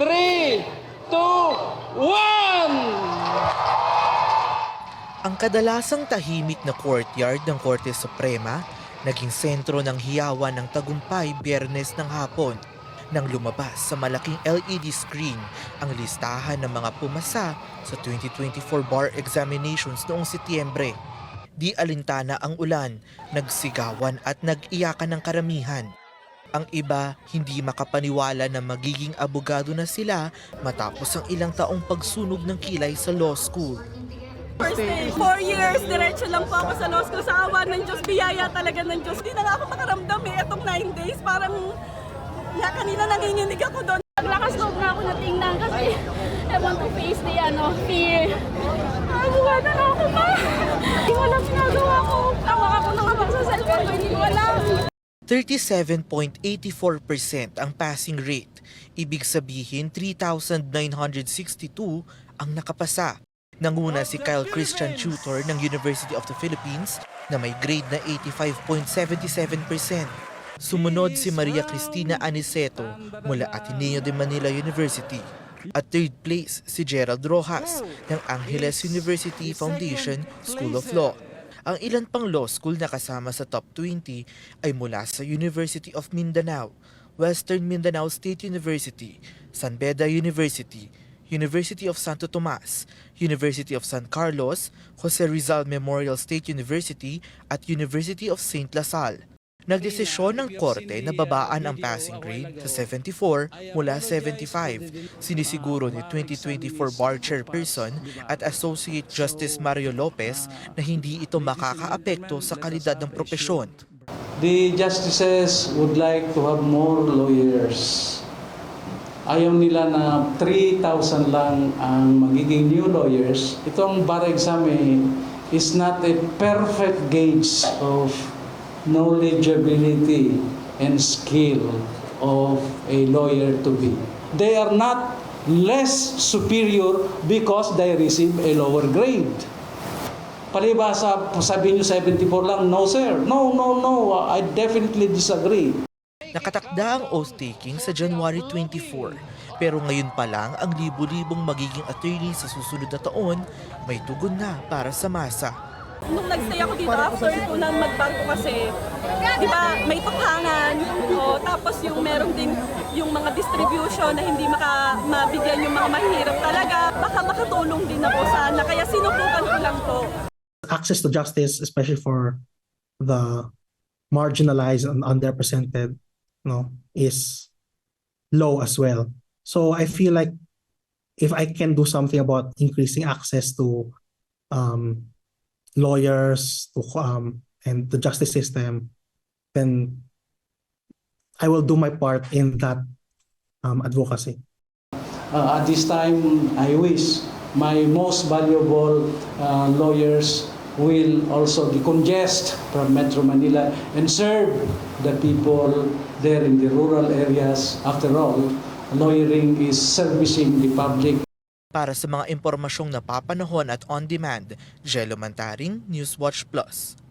3, 2, 1! Ang kadalasang tahimik na courtyard ng Korte Suprema naging sentro ng hiyawan ng tagumpay biyernes ng hapon nang lumabas sa malaking LED screen ang listahan ng mga pumasa sa 2024 bar examinations noong Setyembre. Di alintana ang ulan, nagsigawan at nag-iyakan ng karamihan. Ang iba hindi makapaniwala na magiging abogado na sila matapos ang ilang taong pagsunog ng kilay sa law school. First day, four years, diretso lang po ako sa law school. Sa awa ng Diyos, biyaya talaga ng Diyos. Di na nga ako makaramdam eh. Itong nine days, parang nga kanina nanginginig ako doon. Naglakas loob na ako na tingnan kasi I want to face the ano, fear. Ah, buwan na ako ma. Hindi ko alam ginagawa ko. Tawa ako nang habang sa cellphone ko, hindi. 37.84% ang passing rate. Ibig sabihin 3,962 ang nakapasa. Nanguna si Kyle Christian Tutor ng University of the Philippines na may grade na 85.77%. Sumunod si Maria Cristina Aniceto mula Ateneo de Manila University. At third place si Gerald Rojas ng Angeles University Foundation School of Law. Ang ilan pang law school na kasama sa top 20 ay mula sa University of Mindanao, Western Mindanao State University, San Beda University, University of Santo Tomas, University of San Carlos, Jose Rizal Memorial State University at University of St. LaSalle. Nagdesisyon ng korte na babaan ang passing grade sa 74 mula 75. Sinisiguro ni 2024 bar chairperson at Associate Justice Mario Lopez na hindi ito makakaapekto sa kalidad ng propesyon. The justices would like to have more lawyers. Ayaw nila na 3,000 lang ang magiging new lawyers. Itong bar exam eh, is not a perfect gauge of knowledgeability and skill of a lawyer to be. They are not less superior because they receive a lower grade. Palibasa, sabi niyo 74 lang, no sir. No, no, no, I definitely disagree. Nakatakda ang oath-taking sa January 24. Pero ngayon pa lang ang libu-libong magiging attorney sa susunod na taon may tugon na para sa masa. Nung nagstay ako dito after ko na magbarko kasi, di ba, may tukhangan. O, tapos yung meron din yung mga distribution na hindi maka, mabigyan yung mga mahirap talaga. Baka makatulong din ako sana. Kaya sinubukan ko lang po. access to justice, especially for the marginalized and underrepresented, you know, is low as well. So I feel like if I can do something about increasing access to um, lawyers to um, and the justice system, then I will do my part in that um, advocacy. Uh, at this time, I wish my most valuable uh, lawyers will also decongest from Metro Manila and serve the people there in the rural areas. After all, lawyering is servicing the public. Para sa mga impormasyong napapanahon at on-demand, Jello Mantaring, Newswatch Plus.